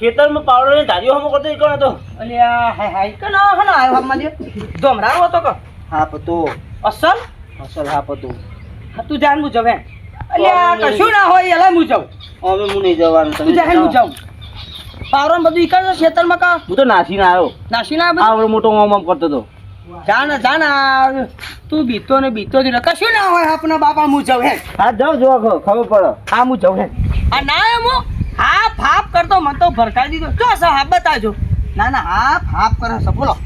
ખેતરમાં પાવડો ને ધારીઓ હમો કરતો ઈ કોણ હતો? અલ્યા હાય હાય. કે ના હના આયો હાથમાં જે ધોમરારો હતો ક? હાપ પતો અસલ? અસલ હાપ હતો હા, તું જાન મુ જવે અલ્યા કશું ના હોય એલા મુ જાઉં હવે મુ નહીં જવાનું તું જાન મુ જાઉં પાવરણ બધું ઈ કરજો ખેતરમાં કા? હું તો નાસીને આવ્યો. નાસી ના આવ્યો આવડો મોટો ઓમ ઓમ કરતો તો જાન જાન આ તું બીતો ને બીતો જ. કશું ના હોય આપના બાપા મુ જાઉં હે. હા જાઓ જો ખબર પડે. હા મુ જાઉં હે. આ ના એમ હું હાફ કરતો મને તો ભરકાઈ દીધો. ચો સાહેબ બતાજો ના ના આ ફાફ કરો છો. બોલો.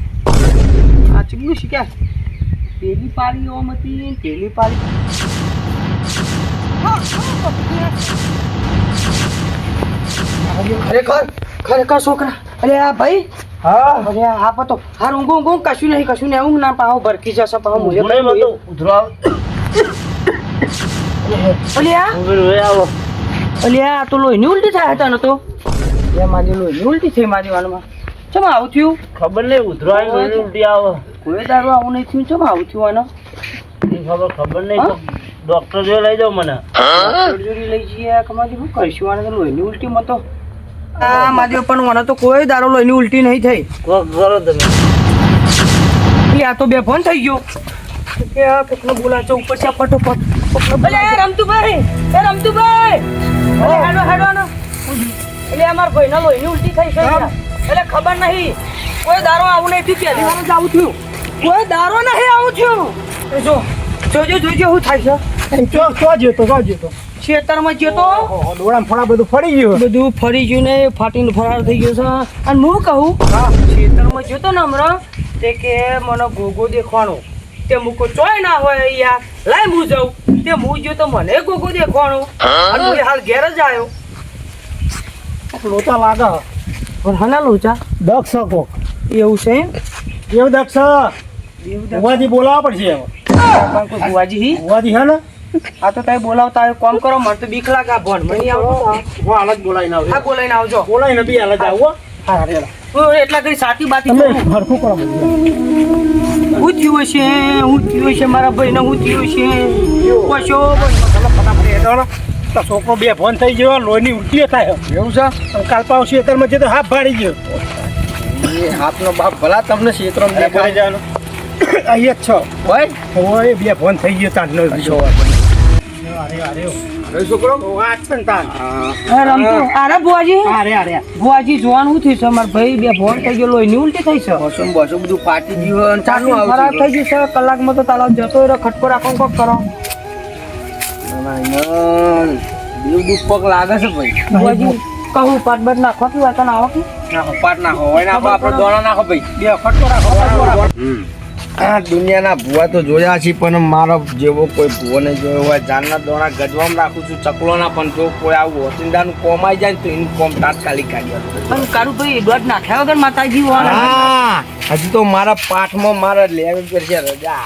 આ ચીમનું શીખ્યા પેલી પાળી ઓમ હતી પેલી પાળી. ખરેખર ખરેખર છોકરા. અરે આ ભાઈ? હા. અરે આ પતો હાર ઊંઘ કશું નહીં કશું નહીં. ઊંઘ ના પાહો ભરકી જશે પાહો મળતો ઉધરો આવ. "એ આવો. અલ્યા તો લોહીની ઉલટી થાય હતા ને તો. એ મારી લોહીની ઉલટી થઈ મારી વાનમાં. ચમ આવું થયું? ખબર નહીં ઉધરો આવી ગયો, ઉલટી આવો. કોઈ દારૂ આવું નહીં થયું. ચમ આવું થયું આનો? ખબર ખબર નહીં ડોક્ટર જોડે લઈ જાઓ મને. જોડી લઈ જઈએ કમાજી શું કરશું? આને તો લોહીની ઉલટી મતો આ મારી પણ મને તો કોઈ દારૂ લોહીની ઉલટી નહીં થઈ. કોક કરો તમે. આ તો બે ફોન થઈ ગયો. કે આ કોકનો બોલાચો ઉપર છે ફટોફટ રમતુભાઈ એ રમતુભાઈ! હેડો હેડો ને એટલે અમાર ભાઈના લોહીની ઉલટી થઈ છે એટલે ખબર નહીં. કોઈ દારો આવું નહીં. થયું પહેલી વાર જ આવું થયું કોઈ દારો નહીં આવું થયું જો જોજો જોજો શું થાય છે. ચો ચો જતો ચો જતો. ખેતરમાં જતો? દોડામ ફળા બધું ફરી ગયું બધું ફરી ગયું ને ફાટીને ફરાર થઈ ગયો છે. અને હું કહું ખેતરમાં જતો ને હમણાં તે કે મને ગોગો દેખવાનો. તે મૂકો ચોય ના હોય યાર લાય હું જાઉં તે હું ગયો તો મને ગોગો દેખવાનો અને હું હાલ ઘેર જ આવ્યો લોચા લાગા પણ હના લોચા દક્ષ કોક એવું છે? એવું દક્ષ ઉવાથી બોલાવવા પડશે હવે. ગુવાજી ગુવાજી હી? ને આ તો કઈ બોલાવતા હોય કોમ કરો મને તો બીક લાગે ભણ મને આવડતું. હું હાલ જ બોલાવીને આવજો હા બોલાવીને આવજો બોલાવીને બી હાલ જ આવો હો. હા રેલા. એટલા કરી સાચી બાતી તમે કરું. હરખું કરો. હું થયું છે હું થયું છે મારા ભાઈને હું થયું છે. કશો ફટાફટ છોકરો બે ફોન થઈ ગયો લોહીની ઉલટી થાય. એવું છે? કાલ પાવ ખેતરમાં છે તો હાફ ભાડી ગયો. એ હાથનો બાપ ભલા તમને ક્ષેત્રમાં દેખાઈ જવાનો અહીંયા જ છો. હોય ઓય બે ફોન થઈ ગયો તાંડનો અરે અરે. છોકરો? વાત અરે બુઆજી અરે અરે બુઆજી જોવાનું થયું છે? મારા ભાઈ બે ફોન થઈ ગયો લોહીની ઉલટી થઈ છે? બસો બસો બધું ફાટી ગયું ચાલુ ખરાબ થઈ ગયું છે કલાકમાં તો તાલાબ જતો રહ્યો ખટકો રાખો કોક કરો. દેવ દુઃખ લાગે છે ભાઈ. બુઆજી કહું પાટ બાટ નાખો કે વાતો ના આવો કે નાખો પાટ નાખો હોય નાખો આપણે દોણા નાખો ભાઈ. બે ખટકો રાખો આ દુનિયાના ભૂવા તો જોયા છે પણ મારો જેવો કોઈ ભૂવો નહીં જોયો હોય. જાનના દોણા ગજવામાં રાખું છું ચકલોના પણ જો કોઈ આવું ઓચિંદાનું કોમ આવી જાય ને તો એનું કોમ તાત્કાલિક કાઢી આપું. પણ કારું ભાઈ દોઢ નાખ્યા વગર માતાજી હા હજી તો મારા પાઠમાં મારા લેવી પડશે રજા.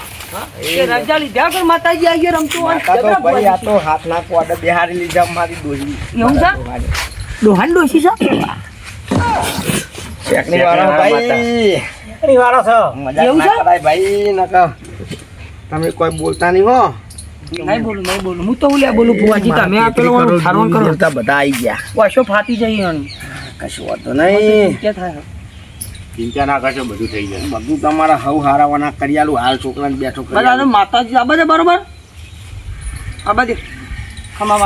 એ રજા લીધા વગર માતાજી આવી ગયા રમતું હોય ભાઈ આ. તો હાથના કોડે બેહારી લીધા મારી ડોહી. એવું છે? ડોહાન. ડોશી છે? ચેકની વાળા ભાઈ. એની વાળો છો? એવું છે? ભાઈ ભાઈ નકર તમે કોઈ બોલતા નહીં હો. નહીં બોલું નહીં બોલું. હું તો ઓલ્યા બોલું બુઆજી તમે આ પેલો ઠારવણ કરો. બોલતા બધા આવી ગયા. વાશો ફાટી જઈ કશું વાંધો નહીં. કે થાય. ચિંતા ના કરશો બધું થઈ જાય બધું તમારા હવ હારાવાના કરિયાલું હાલ છોકરાને બેઠો કરિયાલું. માતાજી આ બધે બરોબર? આ બધે ખમા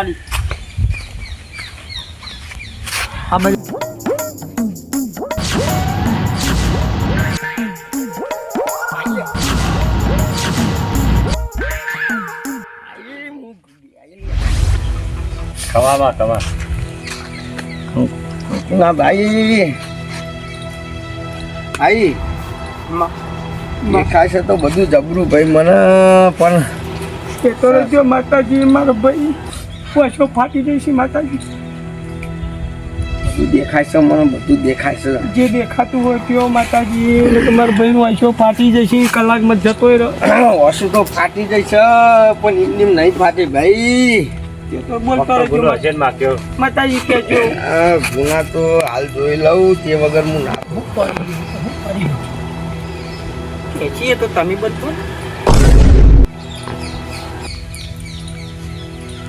ખવામાં ખવા ના ભાઈ. ભાઈ દેખાય છે તો બધું જબરું ભાઈ મને પણ એ તો રજો માતાજી મારો ભાઈ. પાછો ફાટી જઈશ માતાજી. દેખાય છે મને બધું દેખાય છે. જે દેખાતું હોય તેઓ માતાજી એટલે મારા ભાઈનો આંખો ફાટી જશે કલાકમાં જતોય રહ્યો. ઓછું તો ફાટી જશે છે પણ એમની એમ નહીં ફાટે ભાઈ. માતાજી ગુના તો હાલ જોઈ લઉં તે વગર હું ના ખેંચીએ તો તમે બધું.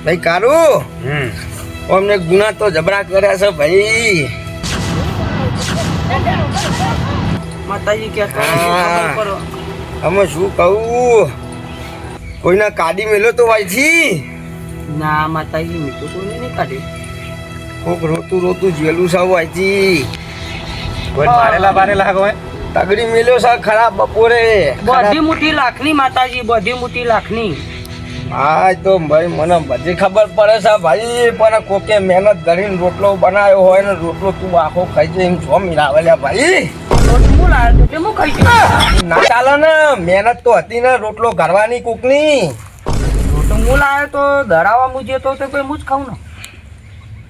ભાઈ કારું હમ. અમને ગુના તો જબરા કર્યા છે ભાઈ. માતાજી કે. અમે શું કહું? કોઈના કાઢી મેલો તો ભાઈથી ના માતાજી મીઠું તો કોઈ નહીં કાઢી. કોક રોતું રોતું જેલું છે આજી મારેલા મારેલા હોય તગડી મેલ્યો છે ખરાબ બપોરે. બધી મુઠી લાખની માતાજી બધી મુઠી લાખની. હા તો ભાઈ મને બધી ખબર પડે છે ભાઈ પણ કોકે મહેનત કરીને રોટલો બનાવ્યો હોય ને રોટલો તું આખો ખાઈ જાય એમ છો મિલાવેલા ભાઈ. ના ચાલે ને મહેનત તો હતી ને રોટલો ઘરવાની કૂકની. હું લાવ્યો તો ધરાવા મુજે તો તે કોઈ હું જ ખાઉં ને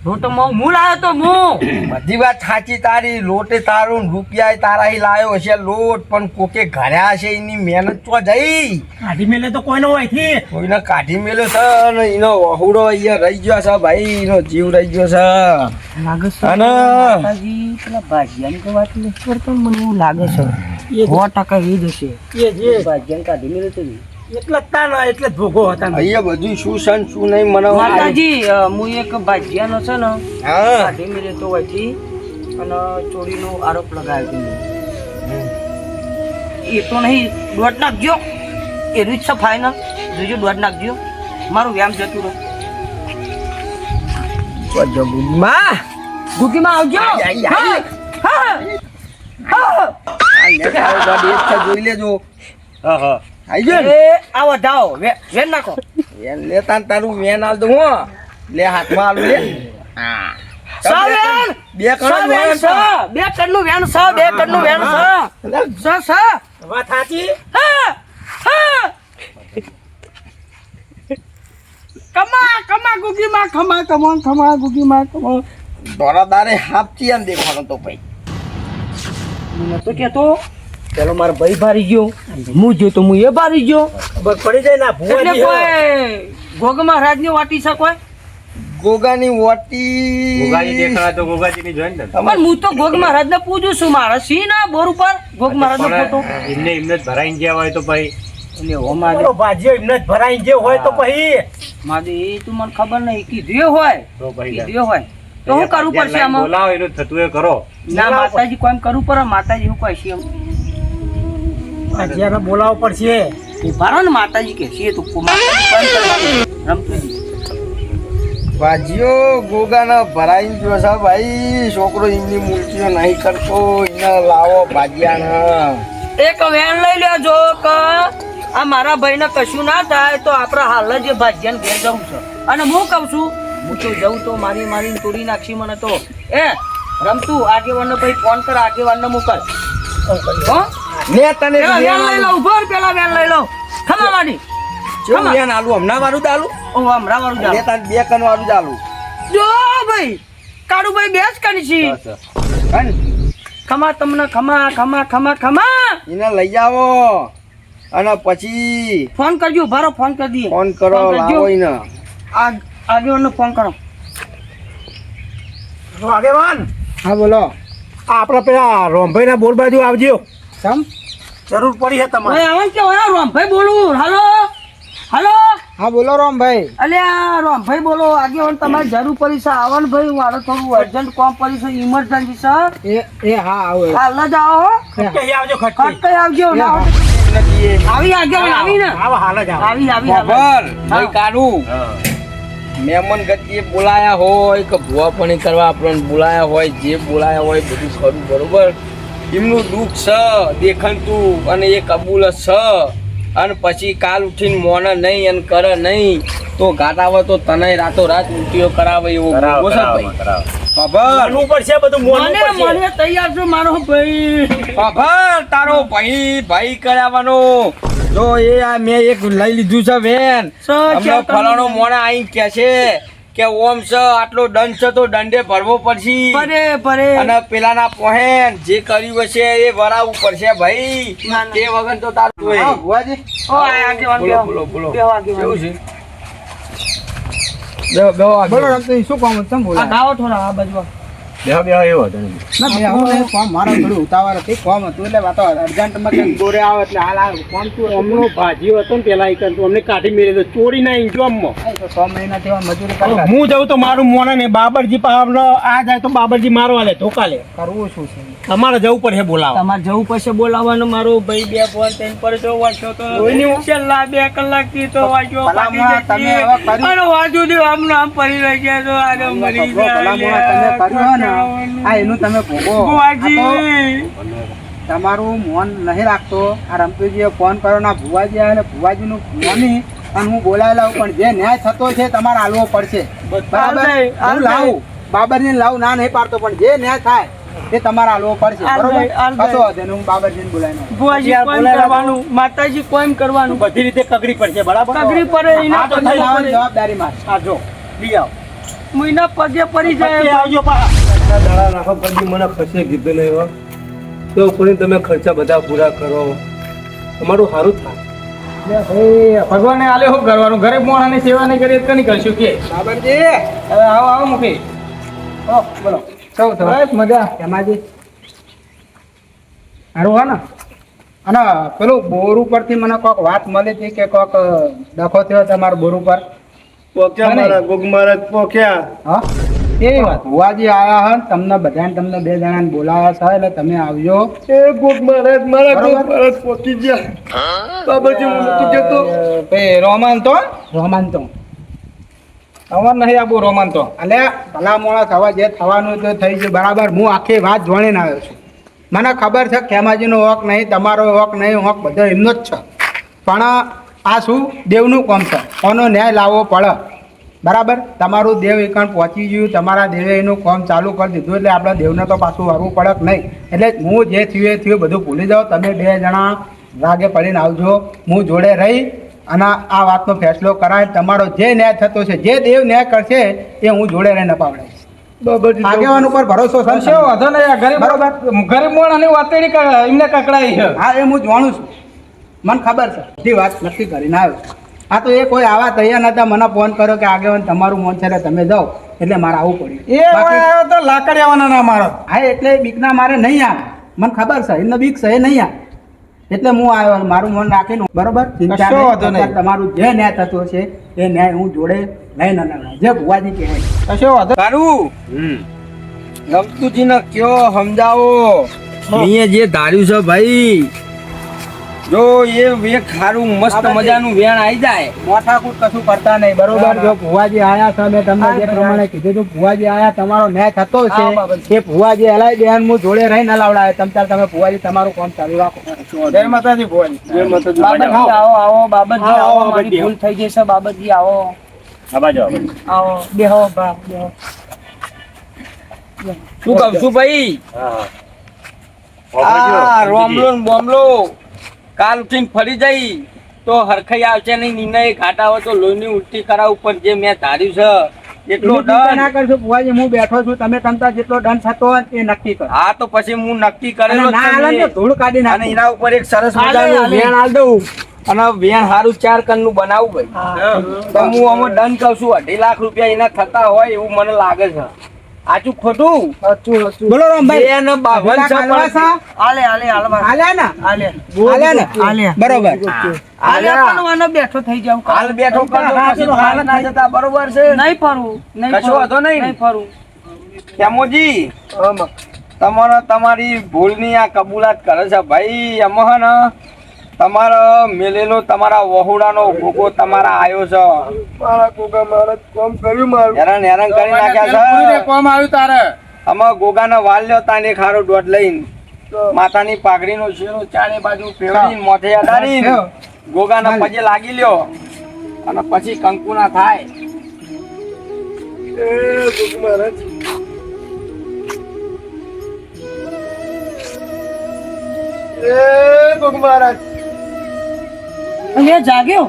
રોટો હું લાવ્યો તો હું બધી વાત સાચી તારી લોટે તારું રૂપિયા તારા લાવ્યો હશે લોટ પણ કોકે ઘર્યા છે એની મહેનત તો જઈ. કાઢી મેલે તો કોઈનો હોયથી. કોઈને કાઢી મેલ્યો છે ને એનો વહુડો અહીંયા રહી ગયો છે ભાઈ એનો જીવ રહી ગયો છે. લાગે છે અને પેલા ભાજિયાની તો વાત નહીં કરતો? મને એવું લાગે છે. સો ટકા એ જ હશે. એ જે ભાજિયાને કાઢી મેલે તો એટલે જ તાના એટલે જ ભોગો હતા અહીંયા બધું શું છે શું નહીં મને માતાજી હું એક ભાજિયાનો છે ને હા. કાઢી મેળ્યો તો હોયથી અને ચોરીનો આરોપ લગાવ્યો એ તો નહીં દોઢ નાખજો એ રીત છે ફાઇનલ જોજો દોઢ નાખજો મારું વ્યાયામ જતું રહે. માં ગુગીમાં આવજો. હા, હા, જોઈ લેજો. હા હા. આઈ ગયો આવો જાઓ. વેન નાખો. વેન લેતા ને તારું વેન આલ દઉં હો. લે હાથમાં આલું લે. હા. સા બે કણ વેન વેન સા બે કણનું વેન સા બે કણનું વેન સા સા સા વાત સાચી? હા હા. કમા કમા ગુગીમાં ખમા કમા ખમા ગુગીમાં કમા દોરા દારે હાપથી આમ દેખાણો તો ભાઈ. મને તો કેતો પેલો મારો ભાઈ ભારી ગયો હું જો તો હું એ ભારી ગયો. ખબર પડી જાય ના ભૂલ એટલે ની હોય. કોઈ ભોગ મહારાજની વાટી છે કોઈ? ગોગાની વોટી ગોગાની દેખાડા તો ગોગાજીની જોઈ ને પણ હું તો ગોગ મહારાજને પૂજું છું મારા સી ના બોર ઉપર ગોગ મહારાજનો ફોટો. એમને એમને જ ભરાઈને ગયા હોય તો ભાઈ. અને હો મારે ભાજીઓ એમને જ ભરાઈને જે હોય તો પછી. મારે એ તું મને ખબર નહીં કીધું હોય. તો ભાઈ કીધું હોય. તો હું કરવું પડશે આમાં? બોલાવો એનું થતું એ કરો. ના માતાજી કોઈ કરવું પડે માતાજી હું કહે છે એમ ભાજીયાને બોલાવવો પડશે. ઊભા રહો ને માતાજી કે છે તો રમતુજી ભાજીઓ ગોગાના ભરાઈ ગયો છે ભાઈ. છોકરો એમની મૂર્તિઓ નહીં કરતો. એને લાવો ભાજીયાના એક વેન લઈ લેજો કે. આ મારા ભાઈને કશું ના થાય તો આપણા હાલ જ ભાજીયાને ઘેર જવું છે. અને હું કહું છું હું તો જઉં તો મારી મારીને તોડી નાખશી મને તો. એ રમતું આગેવાનનો ભાઈ ફોન કર આગેવાનને મોકલ. હો? ને તને પેલા લઈ લઉં ઊભો પેલા વેન લઈ લઉં. ખમા વાળી કેવું વેન આલું હમણાં વાળું દાલું ઓ હમણાં વાળું લે જાઓ તાર બે કન વાળું દાલું જો ભાઈ કાળુ ભાઈ બેસ કરી છી ખમા તમને ખમા ખમા ખમા ખમા. એને લઈ આવો. અને પછી ફોન કરજો ભારો ફોન કરી દઈએ. ફોન કરો લાવો એને. આ આગેવાનને ફોન કરો. આગેવાન હા બોલો. આપણા પેલા રોમભાઈ ના બોર બાજુ આવજો. સમ જરૂર પડી છે તમારે. ઓય આવો કે ઓય રોમભાઈ બોલું. હાલો? હાલો? હા બોલો રામભાઈ. અલ્યા રોમભાઈ બોલો. આગેવાન તમારે જરૂર પડી છે. આવન ભાઈ મારે થોડું અર્જન્ટ કોમ પડી છે. ઇમરજન્સી છે. એ એ હા આવો. હાલ જ આવો હો. ખટકે આવજો ખટકે. કઈ આવજો ના આવી આગેવાન આવી ને. આવો હાલ જ આવો. આવી. ખબર. ભાઈ કાઢું મહેમાન ગતિએ બોલાયા હોય કે ભૂવાપણી કરવા આપણને બોલાયા હોય જે બોલાયા હોય બધું ખરું બરોબર? એમનું દુઃખ છે દેખણતું અને એ કબૂલ છ. અને પછી કાલ ઉઠીને મોને નહીં અને કરે નહીં તો ઘાટાવે તો તને રાતો રાત ઉલટીઓ કરાવે એવો કરાવો, છે ભાઈ. ખબર પડશે બધું મને મને તૈયાર છું મારો ભાઈ. ખબર તારો ભાઈ ભાઈ કરાવવાનો. જો એ આ મેં એક લઈ લીધું છે વેન. હમણાં ફલાણો મોણા આઈ કે છે. કે ઓમ છે આટલો દંડ છે તો દંડે ભરવો પડશે. પરે ભરે. અને પેલાના પોહેન જે કર્યું હશે એ ભરાવવું પડશે ભાઈ. તે વગર તો તારું આ બોલો બોલો બોલો. કેવું છે? બેહો બેહો. બોલો શું કામ તમે આ બોલા ગાવો થોડા આ બાજુ બેહો બેહો એવો હતો ના કોમ મારા થોડું ઉતાવળ હતી કોમ હતું એટલે વાતો અર્જન્ટમાં કંઈક દોરે આવે એટલે હાલ આવે કોમ તું અમનો ભાજી હતો ને પેલા ઈ તો અમને કાઢી મેળે તો ચોરી ના છ મહિના મજૂરી હું જઉં તો મારું મોણા ને બાબરજી પાવર આ જાય તો બાબરજી મારવા લે ધોકા લે. કરવું શું છે? તમારે જવું પડશે બોલાવા તમારે જવું પડશે બોલાવવાનું મારો ભાઈ બે ફોન ત્રણ પર જો વાંચો તો. એની છેલ્લા બે કલાકથી તો વાંચો તમે હવે કર્યું. વાંચું દે આમ નામ આમ પડી રહી ગયા તો આગળ મરી જાય તમે કર્યું ને. આ એનું તમે તમારું મોન નહીં રાખતો. આ રમતુજીએ ફોન કર્યો ના ભુવાજી આવે એટલે ભુવાજીનું મોની અને હું બોલાવી લાવું પણ જે ન્યાય થતો છે તમારે હાલવો પડશે. બરાબર? હું લાવું. બાબરજીને લાવું ના નહીં પાડતો પણ જે ન્યાય થાય એ તમારે હાલવો પડશે. બરોબર? દઈ, હાલ દઈ. કશો વાંધો હું બાબરજીને બોલાવી ભુવાજી કોમ કરવાનું? માતાજી કોમ કરવાનું? બધી રીતે કગડી પડશે બરાબર? કગડી પડે જવાબદારી માં આ જો લઈ આવો. એના પગે પડી જાય આવજો પા દાડા રાખો પછી મને ખસે કીધું નહીં હો. તો કોઈ તમે ખર્ચા બધા પૂરા કરો. તમારું સારું થાય. ભગવાને આલે શું કરવાનું ગરીબ માણસની સેવા નહીં કરીએ તો નહીં કરશું કે? બાબરજી હવે આવો આવો મૂકી ઓ, બોલો. કેવું તો બસ મજા. એમાંથી સારું હા ને. અને પેલું બોર ઉપરથી મને કોઈક વાત મળી હતી કે કોઈક ડખો થયો તમારો બોર ઉપર. પોક્યા મારા ગોગ મહારાજ પોક્યા હા? કેવી વાત. ભુવાજી આયા હન તમને બધાને તમને બે જણાને બોલાવ્યા છે એટલે તમે આવજો. એ ગોગ મહારાજ મારા ગોગ મહારાજ પોકી ગયા. હું નતું કહેતો ભાઈ રોમાન તો રોમાન તો અમાર નહીં આબુ રોમાન તો એટલે ભલા મોણા થવા જે થવાનું તો થઈ ગયું. બરાબર હું આખી વાત જોડીને આવ્યો છું. મને ખબર છે ખેમાજીનો હોક નહીં તમારો હોક નહીં હોક બધો એમનો જ છે. પણ આ શું? દેવનું કોમ છે. કોનો ન્યાય લાવવો પડે. બરાબર? તમારું દેવ એકણ પહોંચી ગયું. તમારા દેવે એનું કોમ ચાલુ કરી દીધું એટલે આપણે દેવને તો પાછું વરવું પડક નહીં. એટલે હું જે થયું એ થયું બધું ભૂલી જાઓ. તમે બે જણા રાગે પડીને આવજો. હું જોડે રહી અને આ વાતનો ફેસલો કરાય. તમારો જે ન્યાય થતો છે જે દેવ ન્યાય કરશે એ હું જોડે રહીને પાવડાવીશ. આગેવાન ઉપર ભરોસો થશે વાંધો નહીં. ગરીબ બરોબર. ગરીબ માણસની વાતેડી ક- એમને કકડાઈ છે. હા એ હું જાણું છું. મને ખબર છે. બધી વાત નક્કી કરીને આવ્યો. આ તો એ કોઈ આવા તૈયાર નતા. મને ફોન કર્યો કે આગેવાન તમારું મન છે એટલે તમે જાઓ. એટલે મારે આવવું પડ્યું. એ ના મારો. હા એટલે બીકના મારે નહીં આવે. મને ખબર છે. એમને બીક છે એ નહીં આવે. એટલે હું આવ્યો મારું મન રાખીને બરોબર? તમારું જે ન્યાય થતો છે એ ન્યાય હું જોડે લઈને ના જે ભુવાજી કહેવાય કશો વાંધો સારું રમતુજી ને કયો સમજાવો? મેં જે ધાર્યું છે ભાઈ જો એ વેક સારું મસ્ત મજાનું વેણ આવી જાય. મોઠાકૂટ કશું કરતા નહીં બરોબર? જો ભુવાજી આયા છે મેં તમને જે પ્રમાણે કીધું હતું ભુવાજી આયા તમારો ન્યાય થતો છે. એ ભુવાજી હલાઈ બેન હું જોડે રહીને લાવડાવે. તમ તાર તમે ભુવાજી તમારું કામ ચાલુ રાખો. જય માતાજી ભુવાજી. જય માતાજી. બાબતજી આવો આવો બાબતજી આવો, આવો આવો, મારી ભૂલ થઈ ગઈ છે બાબતજી આવો. આબાજો આવો બેહો બા બેહો. શું કહું છું ભાઈ? હા. રોમલો બોમલો કાલ ઉઠીને ફરી જઈ તો હરખાઈ આવશે નહીં નિર્ણય ઘાટા હોય તો લોહીની ઉલટી કરાવ ઉપર જે મેં ધાર્યું છે એટલો દંડ ના કરશો ભુવાજી હું બેઠો છું તમે તમતા જેટલો દંડ થતો હોય એ નક્કી કરો. હા તો પછી હું નક્કી કરેલો ના. તો ધૂળ કાઢી અને એના ઉપર એક સરસ મજાનું વેણ આલ દઉં. અને વેણ સારું ચાર કનનું બનાવું ભાઈ. તો હું આમાં દંડ કહું છું અઢી લાખ રૂપિયા એના થતા હોય એવું મને લાગે છે. આચું ખોટું? બોલો રામભાઈ. એ ને બાવન છે? આલે આલે હાલવા. આલે ને? આલે આલે ને? આલે બરોબર. આલે. પણ બેઠો થઈ જાવ હાલ બેઠો પછી હાલ ના જતા. બરોબર છે? નહીં ફરવું નહીં કશું. વાંધો નહીં. નહીં ફરું. કેમોજી તમારા તમારી ભૂલની આ કબૂલાત કરે છે. ભાઈ એમાં તમારો મેલેલો તમારા વહુડાનો ગોગો તમારા આયો છે. મારા ગોગા મારા કોમ કર્યું મારું. હેરાન હેરાન કરી નાખ્યા છે. કોમ આવ્યું તારે? અમાર ગોગાનો વાલ લ્યો તાને ખારો દોઢ લઈને. માતાની પાઘડીનો શેરો ચારે બાજુ ફેરવીને મોઢે અડાડીને ગોગાના પજે લાગી લ્યો. અને પછી કંકુના થાય. એ ગોગ મહારાજ એ ગોગ મહારાજ અને જાગ્યો?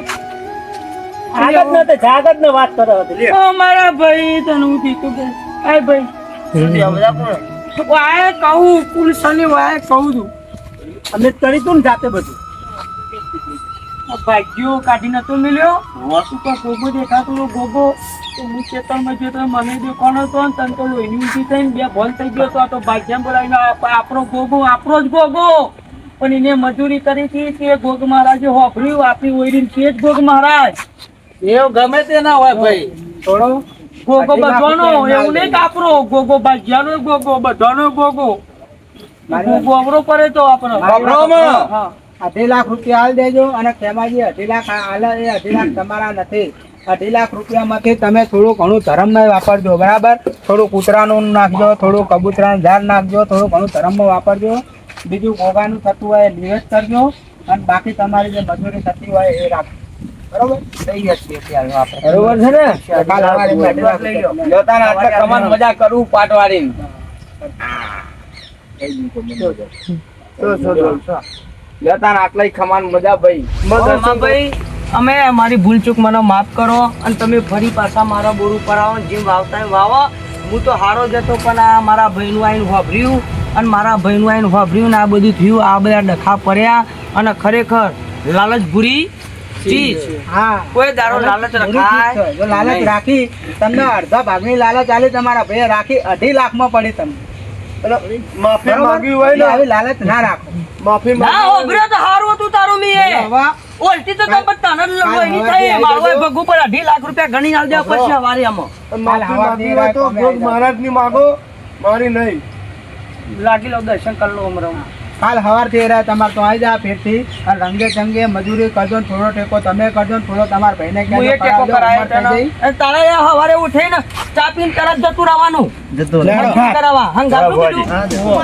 આગળ ને તે જાગત ને વાત કરે હતી ઓ મારા ભાઈ તને હું કીધું કે આય ભાઈ. કોણ? વાય કહું પુરુષની વાય કહું છું. અમે કરી તું જાતે બધું. ભાગ્યો કાઢી નતો મિલ્યો. ઉપર ગોગો દેખાતો હતો ગોગો તો હું ખેતરમાં ગયો તો મને દેખાણો હતો ને તને તો લોહીની ઊંચી થઈને બે ભોલ થઈ ગયો તો આ બોલાવીને આપ- આપણો ગોગો આપણો જ ગોગો. પણ એને મજૂરી કરી હતી તે ગોગ મહારાજે હોફળ્યું આપણી ઓઈરીને તે જ ગોગ મહારાજ? એવું ગમે તે ના હોય ભાઈ. થોડો ગોગો બધવાનો લાખ રૂપિયા એવું નહીં કાપરો. ગોગો ભાજ્યાનો ગોગો બધવાનો ગોગો ગોગો અવરો પડે તો આપણો. અઢી લાખ રૂપિયા હાલ દેજો અને ખેમાજી અઢી લાખ હાલ એ અઢી લાખ તમારા નથી. અઢી લાખ રૂપિયામાંથી તમે થોડું ઘણું ધર્મમાં વાપરજો બરાબર? થોડું કૂતરાનું નાખજો થોડું કબૂતરાનું ઝાડ નાખજો થોડું ઘણું ધર્મમાં વાપરજો. બીજું ગોગાનું થતું હોય નિવેશ કરજો અને બાકી તમારી જે મજૂરી થતી હોય એ રાખજો. બરોબર? છે ને? કાલ સવારે મેં અઢી લાખ રૂપિયા તમને- જોતા ને આટલે મજા કરું પાટવાળી લેતા ને ખમાન મજા ભાઈ. ભાઈ અમે મારી ભૂલ ચૂક મને માફ કરો અને તમે ફરી પાછા મારા બોર ઉપર આવો જેમ વાવતા વાવો. હું તો હારો જતો પણ આ મારા ભાઈનું આવીને વાપર્યું. અને મારા ભાઈનું આવીને વાભર્યું ને આ બધું થયું આ બધા ડખા પડ્યા અને ખરેખર લાલચ ભૂરી ચીજ. હા. કોઈ દારો લાલચ રખાય જો લાલચ રાખી તમને અડધા ભાગની લાલચ આલી તમારા ભાઈએ રાખી અઢી લાખમાં પડી તમને. માફી બરોબર? હોય ને. આવી લાલચ ના રાખો. માફી ના હોભળ્યો તો હારું હતું તારું મી એ હવે ઓલટી તો તમે તને જ લગો એની કાલ થઈ હવે મારો ભગુ પર અઢી લાખ રૂપિયા ગણી આલજે પછી વારી માફી માંગવી હોય તો ભોગ મહારાજની માગો મારી નહીં. લાગી લો દર્શન કરી લો હમણાં. કાલ સવારથી રહ્યા તમારે તો આવી જા ફેરથી. અને રંગે ચંગે મજૂરી કરજો ને થોડો ટેકો તમે કરજો ને થોડો તમારા ભાઈને કહેજો, ટેકો કરાવજો, કરાયો ઉંમર થઈ તને. અને તારે સવારે ઉઠીને ચા પીને તરત જતું રહેવાનું. જતું. કરાવવા હંગાતું કીધું. હા, જુઓ.